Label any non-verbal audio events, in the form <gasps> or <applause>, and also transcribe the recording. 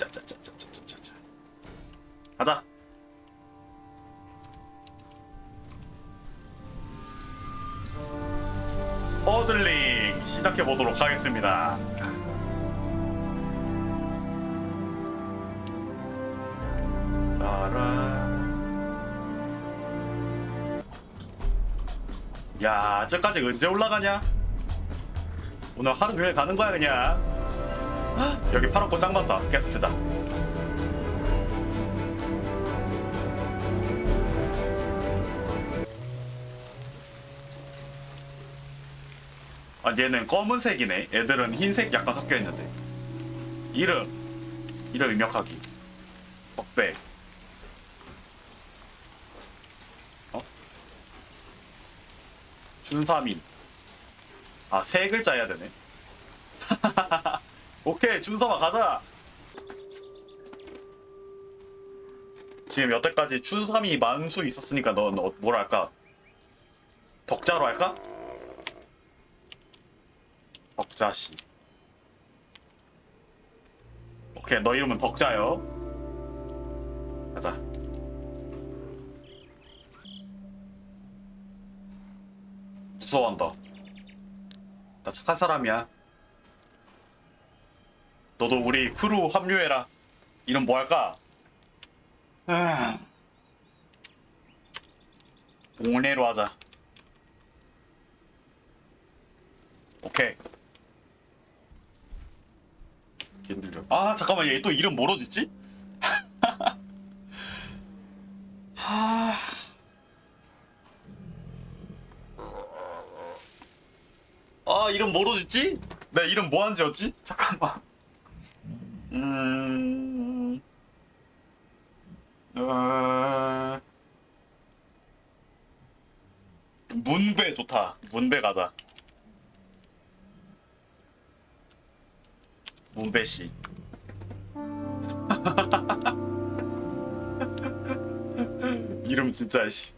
짜짜짜짜짜짜짜. 가자. 허들링 시작해 보도록 하겠습니다. 야, 저까지 언제 올라가냐? 오늘 하루 종일 가는 거야 그냥. 헉, <gasps> 여기 파란 꽃장 많다. 계속 쓰자. 아 얘는 검은색이네. 애들은 흰색 약간 섞여 있는데. 이름 이름 입력하기. 어? 준사민. 아 세 글자 해야 되네. <laughs> 오케이 준서마 가자. 지금 여태까지 춘삼이 만수 있었으니까 넌 어, 뭐랄까 덕자로 할까? 덕자씨. 오케이 너 이름은 덕자요. 가자. 무서워한다. 나 착한 사람이야. 너도 우리 크루 합류해라. 이름 뭐 할까? 음. 동네로 하자. 오케이. 힘들려. 아 잠깐만 얘 또 이름 뭐로 짓지? <laughs> 하... 아 이름 뭐로 짓지? 내 이름 뭐한 지었지? 잠깐만. 음. 어... 문배 좋다. 문배 가자. 문배 씨. <laughs> 이름 진짜 씨.